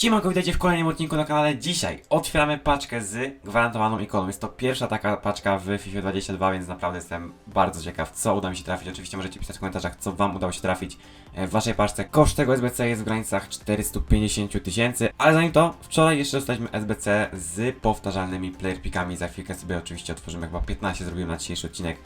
Siemanko, witajcie w kolejnym odcinku na kanale. Dzisiaj otwieramy paczkę z gwarantowaną ikoną. Jest to pierwsza taka paczka w FIFA 22, więc naprawdę jestem bardzo ciekaw, co uda mi się trafić. Oczywiście możecie pisać w komentarzach, co Wam udało się trafić e, w Waszej paczce. Koszt tego SBC jest w granicach 450 000 tysięcy, ale zanim to, wczoraj jeszcze dostaliśmy SBC z powtarzalnymi player pickami. Za chwilkę sobie oczywiście otworzymy, chyba 15 zrobimy na dzisiejszy odcinek.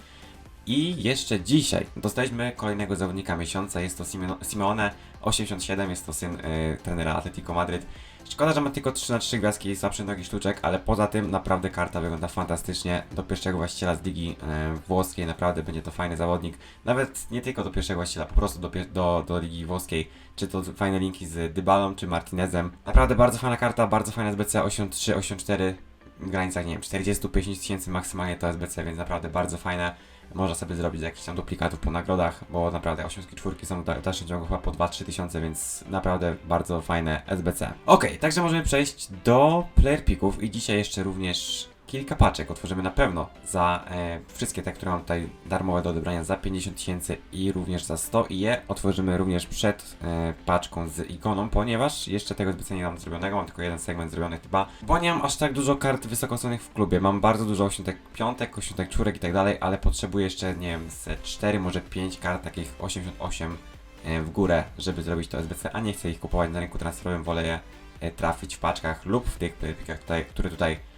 I jeszcze dzisiaj dostaliśmy kolejnego zawodnika miesiąca. Jest to Simeno- Simeone 87, jest to syn y, trenera Atletico Madryt. Szkoda, że ma tylko 3 na 3 gwiazdki i słabszy nogi sztuczek, ale poza tym naprawdę karta wygląda fantastycznie. Do pierwszego właściciela z ligi y, włoskiej naprawdę będzie to fajny zawodnik. Nawet nie tylko do pierwszego właściciela, po prostu do, do, do ligi włoskiej. Czy to fajne linki z Dybalą, czy Martinezem. Naprawdę bardzo fajna karta, bardzo fajna SBC 83, 84 w granicach, nie wiem, 40-50 tysięcy maksymalnie to SBC, więc naprawdę bardzo fajne. Można sobie zrobić jakiś tam duplikatów po nagrodach, bo naprawdę 84 są w da- dalszym ciągu chyba po 2-3 tysiące, więc naprawdę bardzo fajne SBC. Okej, także możemy przejść do player picków i dzisiaj jeszcze również kilka paczek otworzymy na pewno za e, wszystkie te, które mam tutaj darmowe do odebrania za 50 tysięcy i również za 100 i je otworzymy również przed e, paczką z ikoną, ponieważ jeszcze tego SBC nie mam zrobionego, mam tylko jeden segment zrobiony chyba, bo nie mam aż tak dużo kart wysokocennych w klubie, mam bardzo dużo osiątek piątek, osiątek czwórek i tak dalej, ale potrzebuję jeszcze, nie wiem, z 4, może 5 kart takich 88 e, w górę, żeby zrobić to SBC, a nie chcę ich kupować na rynku transferowym, wolę je e, trafić w paczkach lub w tych playerpickach tutaj, które tutaj e,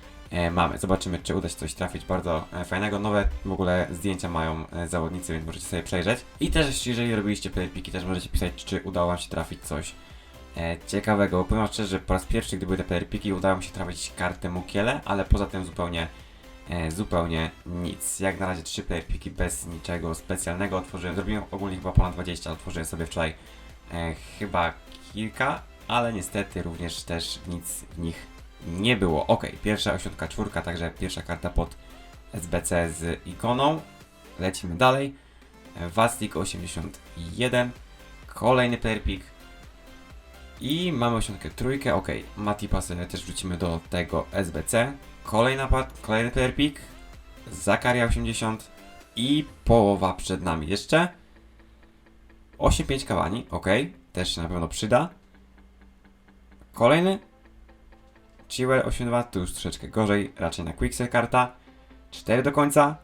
mamy. Zobaczymy, czy uda się coś trafić bardzo e, fajnego. Nowe w ogóle zdjęcia mają e, zawodnicy, więc możecie sobie przejrzeć. I też, jeżeli robiliście playerpicki, też możecie pisać, czy udało wam się trafić coś e, ciekawego. Powiem szczerze, że po raz pierwszy, gdy były te playerpicki, udało mi się trafić kartę Mukiele, ale poza tym zupełnie e, zupełnie nic. Jak na razie trzy playerpicki bez niczego specjalnego otworzyłem. Zrobiłem ogólnie chyba ponad 20, ale otworzyłem sobie wczoraj e, chyba kilka, ale niestety również też nic w nich nie było. Ok, pierwsza osiątka czwórka, także pierwsza karta pod SBC z ikoną. Lecimy dalej. Wastik 81. Kolejny player pick. I mamy osiątkę trójkę. Ok, Matipa sobie też wrzucimy do tego SBC. Kolejna pa- kolejny player pick. Zakaria 80. I połowa przed nami jeszcze. 8-5 kawani, ok, też się na pewno przyda. Kolejny. Chiwer 8-2, tu już troszeczkę gorzej, raczej na Quicksell karta. 4 do końca.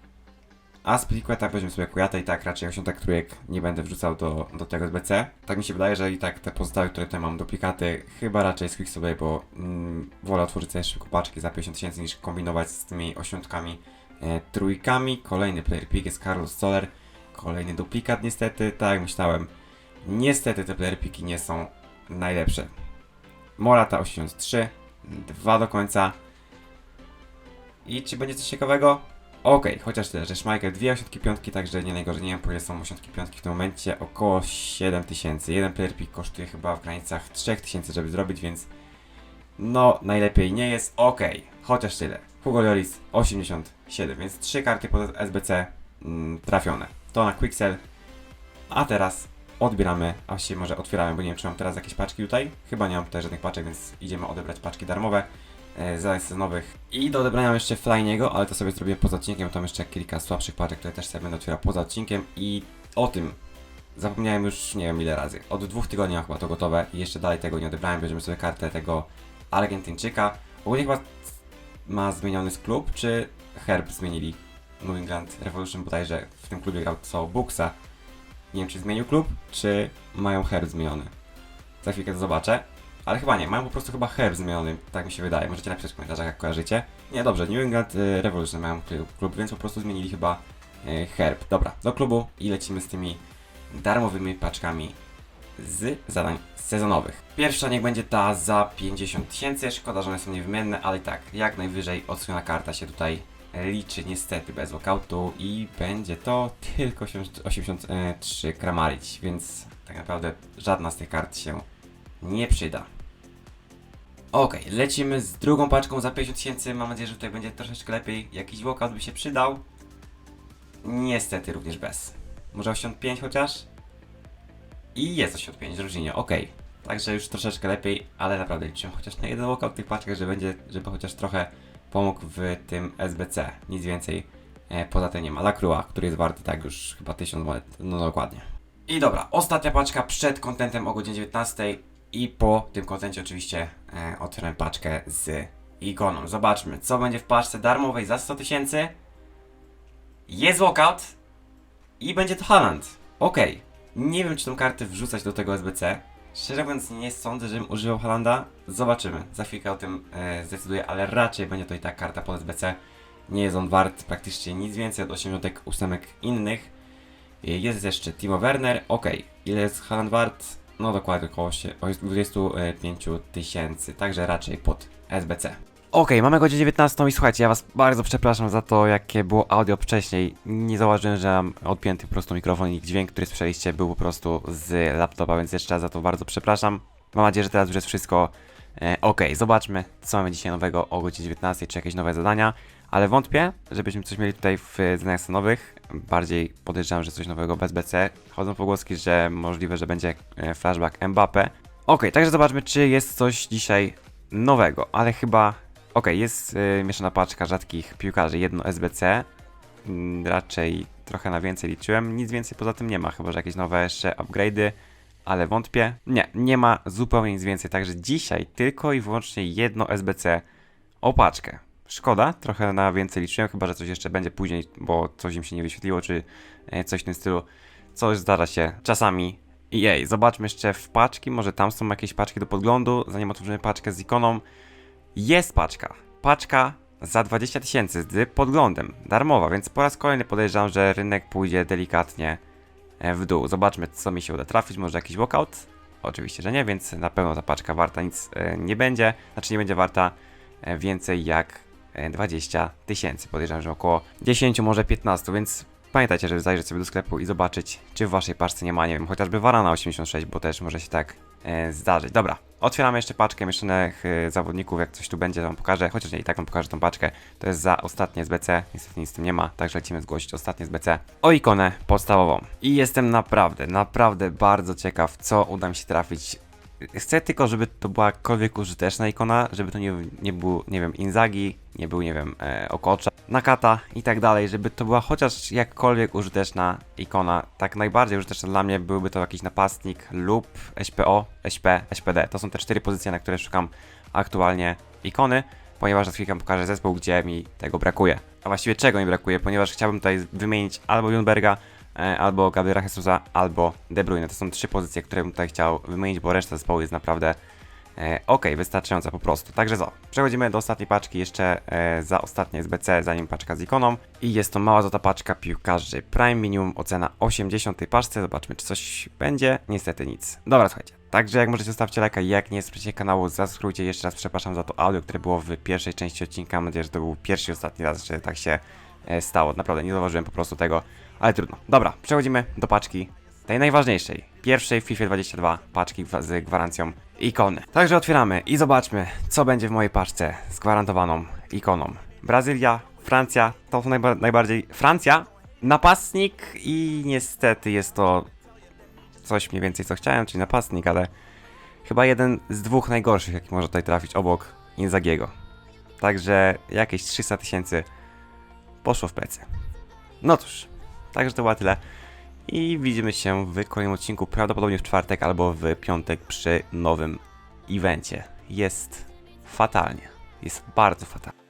A z Pliqueta weźmiemy sobie Kujata i tak raczej 8 trójek nie będę wrzucał do, do tego SBC. Tak mi się wydaje, że i tak te pozostałe, które tutaj mam duplikaty, chyba raczej z Quicksilver, bo mm, wolę otworzyć sobie szybko paczki za 50 tysięcy niż kombinować z tymi osiątkami e, trójkami. Kolejny player pick jest Carlos Soler. Kolejny duplikat niestety, tak jak myślałem. Niestety te player picki nie są najlepsze. Morata 83, dwa do końca. I czy będzie coś ciekawego? Okej, chociaż tyle, że Schmeichel dwie osiątki piątki, także nie najgorzej. Nie wiem, ile są osiątki piątki w tym momencie. Około 7000. Jeden player pick kosztuje chyba w granicach 3000, żeby zrobić, więc no, najlepiej nie jest. Okej, chociaż tyle. Hugo Lloris 87, więc trzy karty pod SBC mm, trafione. To na Quicksell. A teraz odbieramy, a właściwie może otwieramy, bo nie wiem, czy mam teraz jakieś paczki tutaj. Chyba nie mam tutaj żadnych paczek, więc idziemy odebrać paczki darmowe e, z sezonowych. I do odebrania mam jeszcze Flyniego, ale to sobie zrobię poza odcinkiem. Tam jeszcze kilka słabszych paczek, które też sobie będę otwierał poza odcinkiem. I o tym zapomniałem już nie wiem ile razy. Od dwóch tygodni chyba to gotowe i jeszcze dalej tego nie odebrałem. Bierzemy sobie kartę tego Argentyńczyka. Ogólnie chyba ma zmieniony klub, czy herb zmienili? New England Revolution bodajże w tym klubie grał co Buxa. Nie wiem, czy zmienił klub, czy mają herb zmieniony. Za chwilkę to zobaczę. Ale chyba nie, mają po prostu chyba herb zmieniony, tak mi się wydaje. Możecie napisać w komentarzach, jak kojarzycie. Nie, dobrze, New England y, Revolution mają klub- więc po prostu zmienili chyba y, herb. Dobra, do klubu i lecimy z tymi darmowymi paczkami z zadań sezonowych. Pierwsza niech będzie ta za 50 tysięcy. Szkoda, że one są niewymienne, ale i tak, jak najwyżej odsłona karta się tutaj liczy niestety bez walkoutu i będzie to tylko 83 Kramarić, więc tak naprawdę żadna z tych kart się nie przyda. Ok, lecimy z drugą paczką za 50 tysięcy. Mam nadzieję, że tutaj będzie troszeczkę lepiej. Jakiś walkout by się przydał. Niestety również bez. Może 85 chociaż? I jest 85, Różninie, ok. Także już troszeczkę lepiej, ale naprawdę liczyłem chociaż na jeden walkout w tych paczkach, że będzie, żeby chociaż trochę pomógł w tym SBC. Nic więcej e, poza tym nie ma. Lacroix, który jest warty tak już chyba 1000 monet, no dokładnie. I dobra, ostatnia paczka przed kontentem o godzinie 19. I po tym kontencie oczywiście e, otwieram paczkę z ikoną. Zobaczmy, co będzie w paczce darmowej za 100 tysięcy. Jest walkout i będzie to Haaland. Okej, nie wiem czy tą kartę wrzucać do tego SBC. Szczerze mówiąc nie sądzę, żebym używał Halanda. Zobaczymy, za chwilkę o tym e, zdecyduję, ale raczej będzie to i tak karta pod SBC. Nie jest on wart praktycznie nic więcej od 88 innych. E, Jest jeszcze Timo Werner, ok. Ile jest Haaland wart? No dokładnie około się- o 25 tysięcy, także raczej pod SBC. Okej, mamy godzinę 19 i słuchajcie, ja was bardzo przepraszam za to, jakie było audio wcześniej. Nie zauważyłem, że mam odpięty po prostu mikrofon i dźwięk, który słyszeliście, był po prostu z laptopa, więc jeszcze raz za to bardzo przepraszam. Mam nadzieję, że teraz już jest wszystko e, ok. Zobaczmy, co mamy dzisiaj nowego o godzinie 19, czy jakieś nowe zadania, ale wątpię, żebyśmy coś mieli tutaj w zadaniach stanowych. Bardziej podejrzewam, że coś nowego bez BC. Chodzą pogłoski, że możliwe, że będzie e, flashback Mbappe. Ok, także zobaczmy, czy jest coś dzisiaj nowego, ale chyba Okej, jest y, mieszana paczka rzadkich piłkarzy, jedno SBC. Mm, raczej trochę na więcej liczyłem. Nic więcej poza tym nie ma, chyba że jakieś nowe jeszcze upgrade'y, ale wątpię. Nie, nie ma zupełnie nic więcej, także dzisiaj tylko i wyłącznie jedno SBC o paczkę. Szkoda, trochę na więcej liczyłem, chyba że coś jeszcze będzie później, bo coś im się nie wyświetliło, czy e, coś w tym stylu. Coś zdarza się czasami. Jej, zobaczmy jeszcze w paczki, może tam są jakieś paczki do podglądu, zanim otworzymy paczkę z ikoną. Jest paczka. Paczka za 20 tysięcy z podglądem. Darmowa, więc po raz kolejny podejrzewam, że rynek pójdzie delikatnie e, w dół. Zobaczmy, co mi się uda trafić. Może jakiś walkout? Oczywiście, że nie, więc na pewno ta paczka warta nic e, nie będzie. Znaczy nie będzie warta e, więcej jak e, 20 tysięcy. Podejrzewam, że około 10, może 15, więc pamiętajcie, żeby zajrzeć sobie do sklepu i zobaczyć, czy w waszej paczce nie ma, nie wiem, chociażby Varana 86, bo też może się tak zdarzyć. Dobra, otwieramy jeszcze paczkę mieszanych e, zawodników, jak coś tu będzie, to wam pokażę, chociaż nie, i tak wam pokażę tą paczkę. To jest za ostatnie z BC, niestety nic z tym nie ma, także lecimy zgłosić ostatnie z BC o ikonę podstawową. I jestem naprawdę, naprawdę bardzo ciekaw, co uda mi się trafić Chcę tylko, żeby to była jakakolwiek użyteczna ikona, żeby to nie, nie był, nie wiem, Inzagi, nie był, nie wiem, e, Okocza, Nakata i tak dalej, żeby to była chociaż jakkolwiek użyteczna ikona. Tak najbardziej użyteczna dla mnie byłby to jakiś napastnik lub SPO, SP, SPD. To są te cztery pozycje, na które szukam aktualnie ikony, ponieważ za chwilkę pokażę zespół, gdzie mi tego brakuje. A właściwie czego mi brakuje, ponieważ chciałbym tutaj wymienić albo Junberga, e, albo Gabriela Jesusa, albo De Bruyne. To są trzy pozycje, które bym tutaj chciał wymienić, bo reszta zespołu jest naprawdę e, ok, wystarczająca po prostu. Także co, przechodzimy do ostatniej paczki, jeszcze e, za ostatnie SBC, zanim paczka z ikoną. I jest to mała złota paczka piłkarzy Prime Minimum, ocena 80 tej paczce. Zobaczmy, czy coś będzie. Niestety nic. Dobra, słuchajcie. Także jak możecie zostawcie lajka, jak nie subskrybujcie kanału, zasubskrybujcie jeszcze raz, przepraszam za to audio, które było w pierwszej części odcinka. Mam nadzieję, że to był pierwszy ostatni raz, że tak się e, stało. Naprawdę nie zauważyłem po prostu tego, ale trudno. Dobra, przechodzimy do paczki tej najważniejszej, pierwszej w FIFA 22 paczki z gwarancją ikony. Także otwieramy i zobaczmy, co będzie w mojej paczce z gwarantowaną ikoną. Brazylia, Francja, to są najba najbardziej... Francja, napastnik i niestety jest to coś mniej więcej co chciałem, czyli napastnik, ale chyba jeden z dwóch najgorszych, jaki może tutaj trafić obok Inzagiego. Także jakieś 300 tysięcy poszło w plecy. No cóż, także to było tyle. I widzimy się w kolejnym odcinku, prawdopodobnie w czwartek albo w piątek przy nowym evencie. Jest fatalnie. Jest bardzo fatalnie.